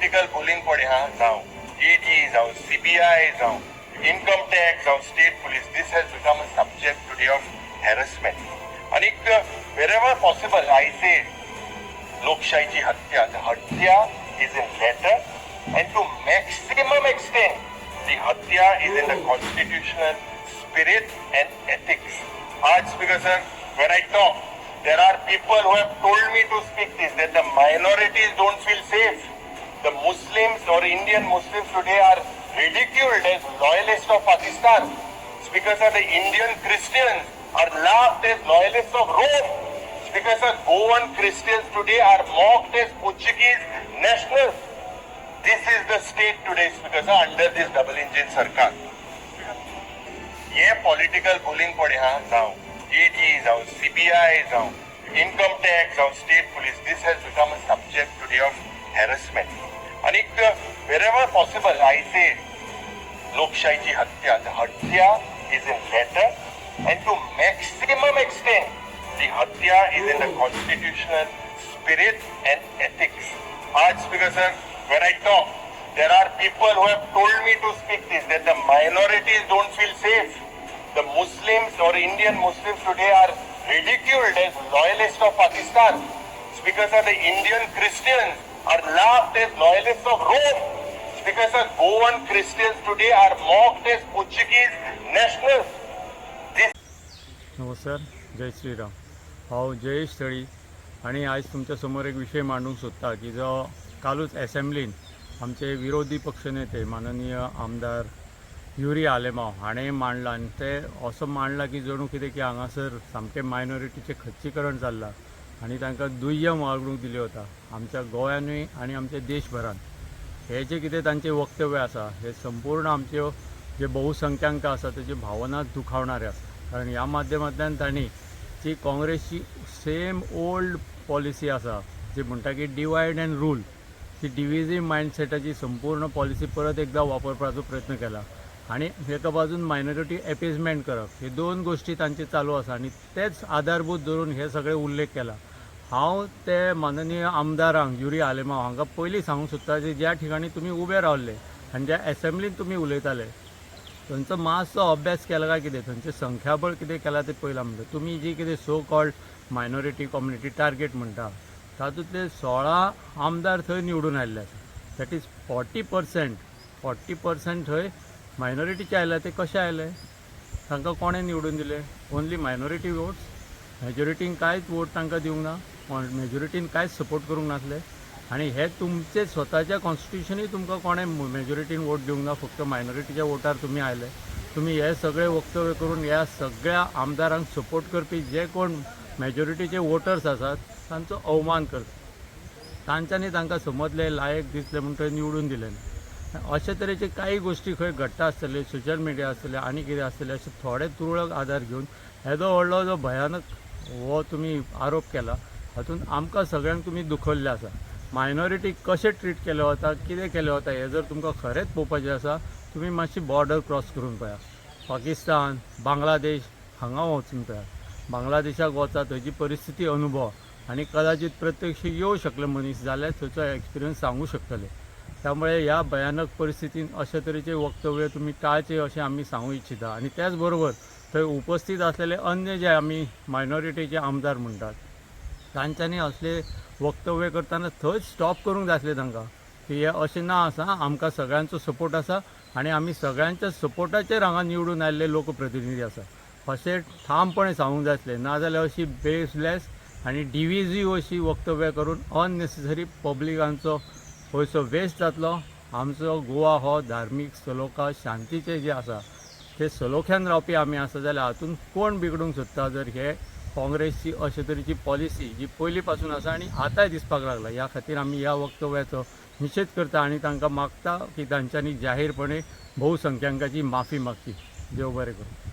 पडे हा जावं जी जावं सीबीआय जावं इन्कम टॅक्स जावं state police this has become a subject today of harassment आणि वेरेवर पॉसिबल आय से लोकशाहीची हत्या हत्या is in letter and to maximum extent the हत्या is in the constitutional spirit and ethics आज because sir, when I talk, there are people who have told me to speak this, that the minorities don't feel safe. The Muslims or Indian Muslims today are ridiculed as loyalists of Pakistan. It's because of the Indian Christians are laughed as loyalists of Rome. It's because of Goan Christians today are mocked as Portuguese nationals. This is the state today, because under this double engine Sarkar. हे political bullying पडे हा जावं ED जावं CBI जावं income tax जावं state police this has become a subject today of harassment आणि wherever possible I say लोकशाहीची हत्या The hatya is in letter and to maximum extent the hatya is in the constitutional spirit and ethics. आज because sir, when I talk, there are people who have told me to speak this, that the minorities don't feel safe. The Muslims or Indian Muslims today are ridiculed as loyalists of Pakistan. It's because of the Indian Christians are laughed as loyalists of Rome. Because the Goan Christians today are mocked as Portuguese nationals. This नमस्कार जय श्रीराम हो, हांव जयेश थळी आणि आज तुमच्यासमोर एक विषय मांडूंक सोदता की जो कालूच एसेंब्लीन आमचे विरोधी पक्षनेते माननीय आमदार युरी आलेमाव हाणें मांडला आनी ते असो मांडला की जणू कितें की हांगासर सामकें मायनॉरिटीचें खच्चीकरण जाल्लां आनी तांकां दुय्यम वागणूक दिली वता आमच्या गोंयानूय आनी आमच्या देशभरांत. हे जे कितें तांचें वक्तव्य आसा हे संपूर्ण आमच्यो जे बहुसंख्यांक आसा तेजे भावना दुखावणारे आसा कारण ह्या माध्यमांतल्यान तांणी जी काँग्रेसची सेम ओल्ड पॉलिसी आसा जी म्हणटा की डिवायड अँड रूल ती डिविजीव मायंडसेटाची संपूर्ण पॉलिसी परत एकदा वापरपाचो प्रयत्न केला. आणि एका बाजून मायनॉरिटी एपेजमेंट करप हे दोन गोष्टी तांचे चालू आसा आणि तेच आधारभूत धरून हे सगळे उल्लेख केला. हांव ते माननीय आमदारांक युरी आलेमाव हांगा पयलीं सांगूंक सोदता की ज्या ठिकाणी तुमी उबे रावल्ले आनी ज्या एसेंब्लीन तुमी उलयताले थंयचो मातसो अभ्यास केला काय कितें? थंयचें संख्याबळ कितें केलां तें पयलां म्हणटा. तुमी जी कितें so called minority community target म्हणटा तातूंतले सोळा आमदार थंय निवडून आयल्ले आसा. That is forty percent forty percent थंय मायनॉरिटीचे आयले ते कशे आयले तांकां कोणें निवडून दिले? ओन्ली मायनॉरिटी वोट्स मेजॉरिटीन कांयच वोट तांकां दिवंक ना? मेजॉरिटीन कांयच सपोर्ट करूंक नासले आनी हे तुमचे स्वताच्या कॉन्स्टिट्युशनूय तुमकां कोणें मेजॉरिटीन वोट दिवंक ना फक्त मायनॉरिटीच्या वोटार तुमी आयले तुमी हे सगळे वक्तव्य करून ह्या सगळ्या आमदारांक सपोर्ट करपी जे कोण मेजॉरिटीचे वोटर्स आसात तांचो अवमान करता तांच्यांनी तांकां समजले लायक दिसले म्हणून थंय निवडून दिले अशे तरेचे काही गोष्टी खंय घडटा आसतले सोशल मिडिया आसतले आनी कितें आसतले अशे थोडे तुरळक आधार घेवन हेजो व्हडलो जो भयानक हो तुमी आरोप केला हातूंत आमकां सगळ्यांक तुमी दुखल्ले आसा. मायनॉरिटी कशें ट्रीट केलें वता कितें केलें वता हें जर तुमकां खरेंच पळोवपाचें आसा तुमी मातशी बॉर्डर क्रॉस करून पळयात पाकिस्तान बांगलादेश हांगा वचून पळयात बांगलादेशाक वचा थंयची परिस्थिती अनुभव आनी कदाचित प्रत्यक्ष येवं शकले मनीस जाल्यार थंयचो एक्सपिरियन्स सांगू शकतले. त्यामुळे ह्या भयानक परिस्थितीन अशे तरेचे वक्तव्य तुमी टाळचे अशें आमी सांगूं इच्छिता. आनी त्याच बरोबर थंय उपस्थित आसलेले अन्य जे आमी मायनॉरिटीचे आमदार म्हणटात तांच्यांनी असले वक्तव्य करताना थंयच स्टॉप करूंक जाय आसलें तांकां. की हे अशें ना आसा आमकां सगळ्यांचो सपोर्ट आसा आनी आमी सगळ्यांच्या सपोर्टाचेर हांगा निवडून आयिल्ले लोकप्रतिनिधी आसा अशें ठामपणे सांगूंक जाय आसलें नाजाल्यार अशी बेसलेस आनी डिविजीव अशी वक्तव्य करून अननेसेसरी पब्लिकांचो पयसो वेस्ट जातलो. आमचो गोवा हो धार्मीक सलोखा शांतीचे जे आसा ते सलोख्यान रावपी आमी आसा जाल्यार हातूंत कोण बिगडूंक सोदता जर हे काँग्रेसची अशे तरेची पॉलिसी जी पयलीं पासून आसा आनी आतांय दिसपाक लागला ह्या खातीर आमी ह्या वक्तव्याचो निशेध करता आनी तांकां मागता की तांच्यांनी जाहीरपणे बहुसंख्यांकाची माफी मागची. देव बरें करूं.